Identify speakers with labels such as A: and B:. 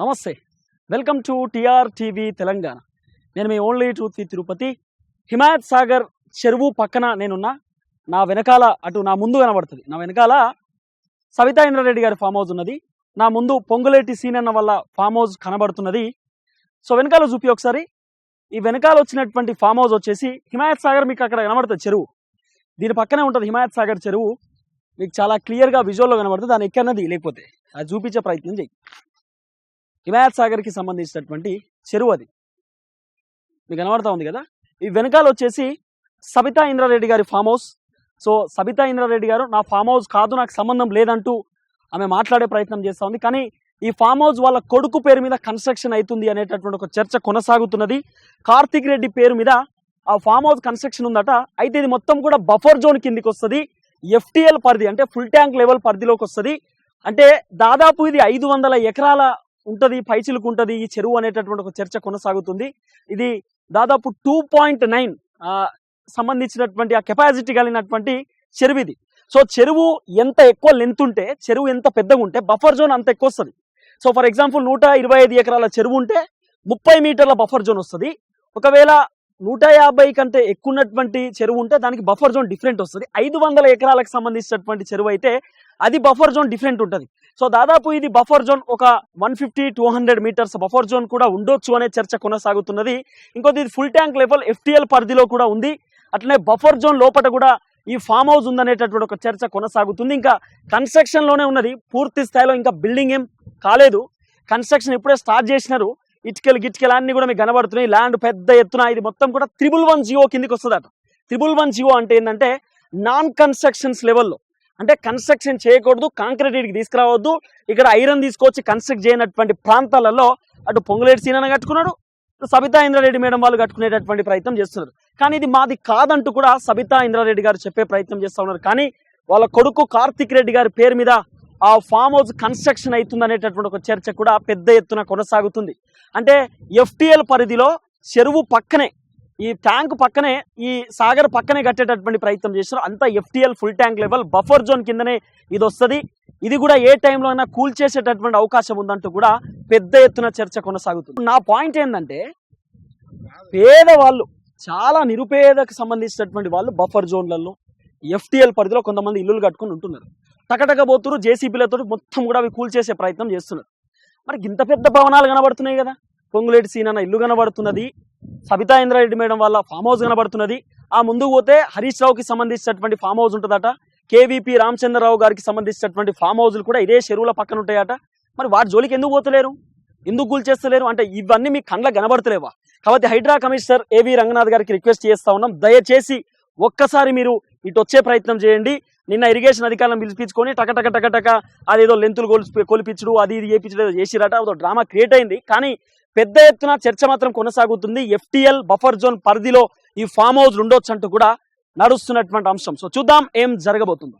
A: నమస్తే. Welcome to TR TV Telangana. నేను మీ ఓన్లీ ట్రూత్ తిరుపతి. హిమాయత్ సాగర్ చెరువు పక్కన నేనున్నా. నా వెనకాల అటు నా ముందు కనబడుతుంది. నా వెనకాల సవితా ఇంద్రారెడ్డి గారి ఫామ్ హౌస్ ఉన్నది. నా ముందు పొంగులేటి సీనన్న వల్ల ఫామ్ హౌస్ కనబడుతున్నది. సో వెనకాల చూపి ఒకసారి. ఈ వెనకాల వచ్చినటువంటి ఫామ్ హౌస్ వచ్చేసి హిమాయత్ సాగర్ మీకు అక్కడ కనబడుతుంది చెరువు. దీని పక్కనే ఉంటుంది హిమాయత్ సాగర్ చెరువు. మీకు చాలా క్లియర్గా విజువల్లో కనబడుతుంది. దాని ఎక్కన్నది లేకపోతే. అది చూపించే ప్రయత్నం చేయి. హిమాయత్ సాగర్కి సంబంధించినటువంటి చెరువు అది. మీకు కనబడతా ఉంది కదా? ఈ వెనకాల వచ్చేసి సబితా ఇంద్రారెడ్డి గారి farm house. So Sabita Indra Reddy గారు నా ఫామ్ హౌస్ కాదు నాకు సంబంధం లేదంటూ ఆమె మాట్లాడే ప్రయత్నం చేస్తూ ఉంది. కానీ ఈ ఫామ్ హౌస్ వాళ్ళ కొడుకు పేరు మీద కన్స్ట్రక్షన్ అవుతుంది అనేటటువంటి ఒక చర్చ కొనసాగుతున్నది. కార్తిక్ రెడ్డి పేరు మీద ఆ ఫామ్ హౌస్ కన్స్ట్రక్షన్ ఉందట. అయితే ఇది మొత్తం కూడా బఫర్ జోన్ కిందికి వస్తుంది. ఎఫ్టీఎల్ పరిధి అంటే ఫుల్ ట్యాంక్ లెవెల్ పరిధిలోకి వస్తుంది. అంటే దాదాపు ఇది ఐదు వందల ఎకరాల ఉంటది పైచిలకు ఉంటది ఈ చెరువు అనేటటువంటి ఒక చర్చ కొనసాగుతుంది. ఇది దాదాపు టూ పాయింట్ నైన్ సంబంధించినటువంటి ఆ కెపాసిటీ కలిగినటువంటి చెరువు ఇది సో చెరువు ఎంత ఎక్కువ లెంత్ ఉంటే చెరువు ఎంత పెద్దగా ఉంటే బఫర్ జోన్ అంత ఎక్కువ వస్తుంది సో ఫర్ ఎగ్జాంపుల్ నూట ఇరవై ఐదు ఎకరాల చెరువు ఉంటే ముప్పై మీటర్ల బఫర్ జోన్ వస్తుంది. ఒకవేళ నూట యాభై కంటే ఎక్కువ ఉన్నటువంటి చెరువు ఉంటే దానికి బఫర్ జోన్ డిఫరెంట్ వస్తుంది. ఐదు వందల ఎకరాలకు సంబంధించినటువంటి చెరువు అయితే అది బఫర్ జోన్ డిఫరెంట్ ఉంటుంది. సో దాదాపు ఇది బఫర్ జోన్ ఒక one fifty two hundred metres buffer zone కూడా ఉండొచ్చు అనే చర్చ కొనసాగుతున్నది. ఇంకోటి ఇది ఫుల్ ట్యాంక్ లెవెల్ ఎఫ్టిఎల్ పరిధిలో కూడా ఉంది. అట్లనే బఫర్ జోన్ లోపల కూడా ఈ ఫామ్ హౌస్ ఉందనేటటువంటి ఒక చర్చ కొనసాగుతుంది. ఇంకా కన్స్ట్రక్షన్లోనే ఉన్నది. పూర్తి స్థాయిలో ఇంకా బిల్డింగ్ ఏం కాలేదు. కన్స్ట్రక్షన్ ఇప్పుడే స్టార్ట్ చేసినారు. ఇటుకలు గిట్కలు అన్ని కూడా మీకు కనబడుతున్నాయి. ల్యాండ్ పెద్ద ఎత్తున ఇది మొత్తం కూడా త్రిబుల్ వన్ జియో కిందికి వస్తుందట. త్రిబుల్ వన్ జియో అంటే ఏంటంటే నాన్ కన్స్ట్రక్షన్స్ లెవెల్లో అంటే కన్స్ట్రక్షన్ చేయకూడదు కాంక్రీట్ ఇటుకి తీసుకురావద్దు. ఇక్కడ ఐరన్ తీసుకొచ్చి కన్స్ట్రక్ట్ చేయనటువంటి ప్రాంతాలలో అటు పొంగులేటి సీనన్న కట్టుకున్నాడు సబితా ఇంద్రారెడ్డి మేడం వాళ్ళు కట్టుకునేటటువంటి ప్రయత్నం చేస్తున్నారు. కానీ ఇది మాది కాదంటూ కూడా సబితా ఇంద్రారెడ్డి గారు చెప్పే ప్రయత్నం చేస్తూ ఉన్నారు. కానీ వాళ్ళ కొడుకు కార్తిక్ రెడ్డి గారి పేరు మీద ఆ ఫామ్ హౌస్ కన్స్ట్రక్షన్ అవుతుంది అనేటటువంటి ఒక చర్చ కూడా పెద్ద ఎత్తున కొనసాగుతుంది. అంటే ఎఫ్టీఎల్ పరిధిలో చెరువు పక్కనే ఈ ట్యాంక్ పక్కనే ఈ సాగర్ పక్కనే కట్టేటటువంటి ప్రయత్నం చేస్తున్నారు. అంతా FTL full tank level buffer zone కిందనే ఇది వస్తుంది. ఇది కూడా ఏ టైంలో అయినా కూల్ చేసేటటువంటి అవకాశం ఉందంటూ కూడా పెద్ద ఎత్తున చర్చ కొనసాగుతుంది. నా పాయింట్ ఏంటంటే పేదవాళ్ళు చాలా నిరుపేదకు సంబంధించినటువంటి వాళ్ళు బఫర్ జోన్లలో ఎఫ్టీఎల్ పరిధిలో కొంతమంది ఇల్లులు కట్టుకొని ఉంటున్నారు. టకటక పోతురు జేసీబీలతో మొత్తం కూడా అవి కూల్ చేసే ప్రయత్నం చేస్తున్నారు. మరి ఇంత పెద్ద భవనాలు కనబడుతున్నాయి కదా. పొంగులేటి సీనన్న ఇల్లు కనబడుతున్నది. సబితా ఇంద్రారెడ్డి మేడం వాళ్ళ ఫామ్ హౌస్ కనబడుతున్నది. ఆ ముందుకు పోతే హరీష్ రావుకి సంబంధించినటువంటి ఫామ్ హౌస్ ఉంటుందట. కేవీపీ రామచంద్రరావు గారికి సంబంధించినటువంటి ఫామ్ హౌస్లు కూడా ఇదే చెరువుల పక్కన ఉంటాయట. మరి వాటి జోలికి ఎందుకు పోతలేరు? ఎందుకు కూల్ చేస్తలేరు? అంటే ఇవన్నీ మీ కండ్ల కనబడతలేవా? కాబట్టి హైడ్రా కమిషనర్ ఏవి రంగనాథ్ గారికి రిక్వెస్ట్ చేస్తా ఉన్నాం. దయచేసి ఒక్కసారి మీరు ఇటు వచ్చే ప్రయత్నం చేయండి. నిన్న ఇరిగేషన్ అధికారులను పిలిపించుకొని టక టక టక టక అదేదో లెంతులు కొలిపి కొలిపించడు అది ఇది చేపించడం ఏదో చేసిరట అదో డ్రామా క్రియేట్ అయింది. కానీ పెద్ద ఎత్తున చర్చ మాత్రం కొనసాగుతుంది. ఎఫ్టిఎల్ బఫర్ జోన్ పరిధిలో ఈ ఫామ్ హౌస్ ఉండొచ్చు అంటూ కూడా నడుస్తున్నటువంటి అంశం. సో చూద్దాం ఏం జరగబోతుందో.